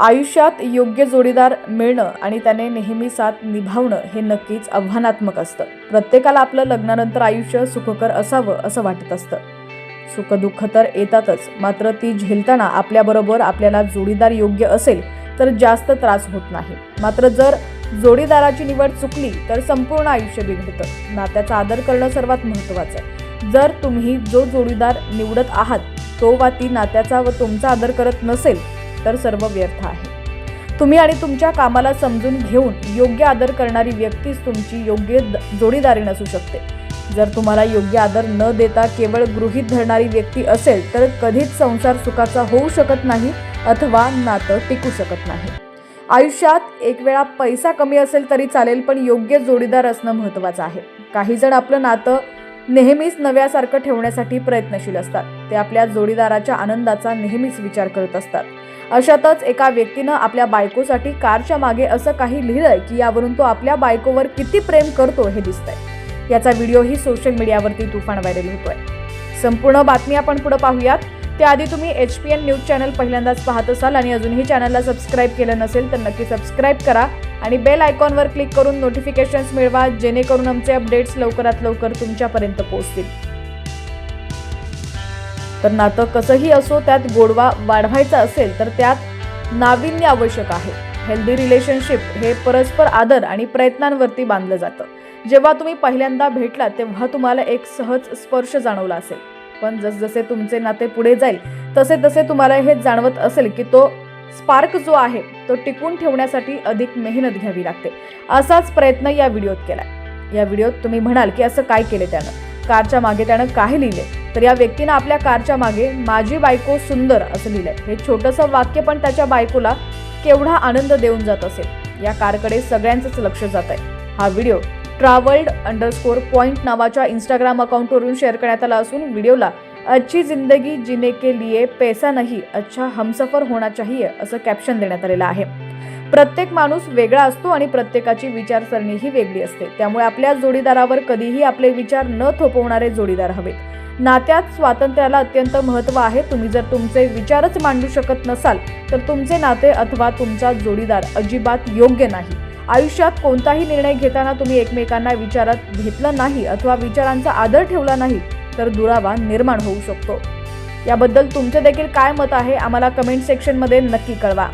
आयुष्यात योग्य जोडीदार मिळणं आणि त्याने नेहमी साथ निभावणं हे नक्कीच आव्हानात्मक असतं. प्रत्येकाला आपलं लग्नानंतर आयुष्य सुखकर असावं असं वाटत असतं. सुखदुःख तर येतातच मात्र ती झेलताना आपल्याबरोबर आपल्याला जोडीदार योग्य असेल तर जास्त त्रास होत नाही. मात्र जर जोडीदाराची निवड चुकली तर संपूर्ण आयुष्य बिघडतं. नात्याचा आदर करणं सर्वात महत्त्वाचं आहे. जर तुम्ही जो जोडीदार निवडत आहात तो वा ती नात्याचा व तुमचा आदर करत नसेल तर सर्व व्यर्थ आहे. तुम्ही आणि तुमच्या कामाला समजून घेऊन योग्य आदर करणारी व्यक्तीच तुमची योग्य जोडीदारी नसू शकते. जर तुम्हाला योग्य आदर न देता केवळ गृहीत धरणारी व्यक्ती असेल तर कधीच संसार सुखाचा होऊ शकत नाही अथवा नातं टिकू शकत नाही. आयुष्यात एक वेळा पैसा कमी असेल तरी चालेल पण योग्य जोडीदार असणं महत्त्वाचं आहे. काही जण आपलं नातं नेहमीच नव्यासारखं ठेवण्यासाठी प्रयत्नशील असतात. ते आपल्या जोडीदाराच्या आनंदाचा नेहमीच विचार करत असतात. अशातच एका व्यक्तीनं आपल्या बायकोसाठी कारच्या मागे असं काही लिहिलंय की यावरून तो आपल्या बायकोवर किती प्रेम करतो हे दिसतंय. याचा व्हिडिओही सोशल मीडियावरती तुफान व्हायरल होतोय. संपूर्ण बातमी आपण पुढे पाहूयात. त्याआधी तुम्ही H P N news channel पहिल्यांदाच पाहत असाल आणि अजूनही चॅनलला सबस्क्राईब केलं नसेल तर नक्की सबस्क्राईब करा. आणि बेल आयकॉनवर क्लिक करून नोटिफिकेशन्स मिळवा जेणेकरून आमचे अपडेट्स लवकरात लवकर तुमच्यापर्यंत पोहोचतील. तर नातं कसंही असो त्यात गोडवा वाढवायचा असेल तर त्यात नाविन्य आवश्यक आहे. हेल्दी रिलेशनशिप हे परस्पर आदर आणि प्रयत्नांवरती बांधलं जातं. जेव्हा तुम्ही पहिल्यांदा भेटला तेव्हा तुम्हाला एक सहज स्पर्श जाणवला असेल. पण जसजसे तुमचे नाते पुढे जाईल तसे तसे तुम्हाला हे जाणवत असेल की तो स्पार्क जो आहे तो टिकून ठेवण्यासाठी अधिक मेहनत घ्यावी लागते. असाच प्रयत्न या व्हिडिओत केलाय. या व्हिडिओत तुम्ही म्हणाल की असं काय केले त्यानं? कारच्या मागे त्यानं काय लिहिले? तर या व्यक्तीनं आपल्या कारच्या मागे माझी बायको सुंदर असं लिहिलंय. हे छोटंसं वाक्य पण त्याच्या बायकोला केवढा आनंद देऊन जात असेल? या कारकडे सगळ्यांचंच लक्ष जात आहे हा व्हिडिओ ट्रॅव्हल्ड अंडरस्कोर पॉईंट नावाच्या इंस्टाग्राम अकाउंटवरून शेअर करण्यात आला असून व्हिडिओला अच्छी जिंदगी जीने के लिए पैसा नाही अच्छा हमसफर होना चाहिए असं कॅप्शन देण्यात आलेलं आहे. प्रत्येक माणूस वेगळा असतो आणि प्रत्येकाची विचारसरणीही वेगळी असते. त्यामुळे आपल्या जोडीदारावर कधीही आपले विचार न थोपवणारे जोडीदार हवेत. नात्यात स्वातंत्र्याला अत्यंत महत्त्व आहे. तुम्ही जर तुमचे विचारच मांडू शकत नसाल तर तुमचे नाते अथवा तुमचा जोडीदार अजिबात योग्य नाही. आयुष्यात कोणताही निर्णय घेताना तुम्ही एकमेकांना विचारात घेतलं नाही अथवा विचारांचा आदर ठेवला नाही तर दुरावा निर्माण होऊ शकतो. याबद्दल तुमचे देखील काय मत आहे आम्हाला कमेंट सेक्शनमध्ये नक्की कळवा.